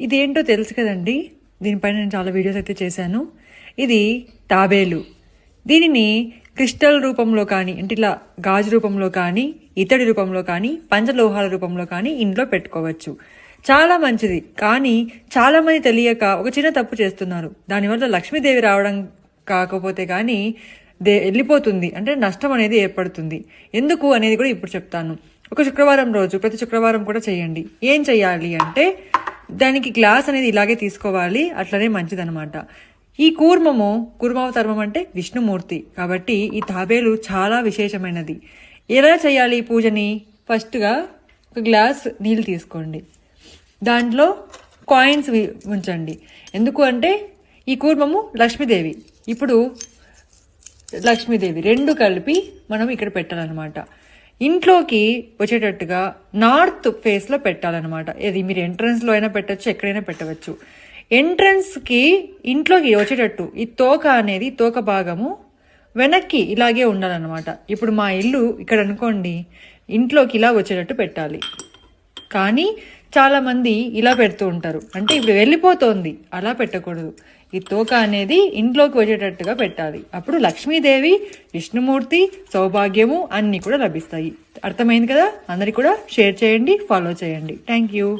ఇదేంటో తెలుసు కదండి. దీనిపైన నేను చాలా వీడియోస్ అయితే చేశాను. ఇది తాబేలు. దీనిని క్రిస్టల్ రూపంలో కానీ అంటే ఇట్లా గాజు రూపంలో కానీ ఇతడి రూపంలో కానీ పంచలోహాల రూపంలో కానీ ఇంట్లో పెట్టుకోవచ్చు. చాలా మంచిది. కానీ చాలామంది తెలియక ఒక చిన్న తప్పు చేస్తున్నారు. దానివల్ల లక్ష్మీదేవి రావడం కాకపోతే కానీ దే వెళ్ళిపోతుంది. అంటే నష్టం అనేది ఏర్పడుతుంది. ఎందుకు అనేది కూడా ఇప్పుడు చెప్తాను. ఒక శుక్రవారం రోజు ప్రతి శుక్రవారం కూడా చేయండి. ఏం చేయాలి అంటే దానికి గ్లాస్ అనేది ఇలాగే తీసుకోవాలి అట్లనే మంచిదనమాట ఈ కూర్మము కూర్మావతర్మం అంటే విష్ణుమూర్తి. కాబట్టి ఈ తాబేలు చాలా విశేషమైనది. ఎలా చేయాలి ఈ పూజని? ఫస్ట్గా ఒక గ్లాస్ నీళ్ళు తీసుకోండి. దాంట్లో కాయిన్స్ ఉంచండి. ఎందుకు అంటే ఈ కూర్మము లక్ష్మీదేవి. ఇప్పుడు లక్ష్మీదేవి రెండు కలిపి మనం ఇక్కడ పెట్టాలన్నమాట. ఇంట్లోకి వచ్చేటట్టుగా నార్త్ ఫేస్లో పెట్టాలన్నమాట. ఇది మీరు ఎంట్రన్స్లో అయినా పెట్టచ్చు ఎక్కడైనా పెట్టవచ్చు. ఎంట్రన్స్కి ఇంట్లోకి వచ్చేటట్టు ఈ తోక అనేది తోక భాగము వెనక్కి ఇలాగే ఉండాలన్నమాట. ఇప్పుడు మా ఇల్లు ఇక్కడ అనుకోండి ఇంట్లోకి ఇలా వచ్చేటట్టు పెట్టాలి. కానీ చాలామంది ఇలా పెడుతూ ఉంటారు. అంటే ఇప్పుడు వెళ్ళిపోతోంది. అలా పెట్టకూడదు. ఈ తోక అనేది ఇంట్లోకి వచ్చేటట్టుగా పెట్టాలి. అప్పుడు లక్ష్మీదేవి విష్ణుమూర్తి సౌభాగ్యము అన్నీ కూడా లభిస్తాయి. అర్థమైంది కదా? అందరికి కూడా షేర్ చేయండి ఫాలో చేయండి. Thank you.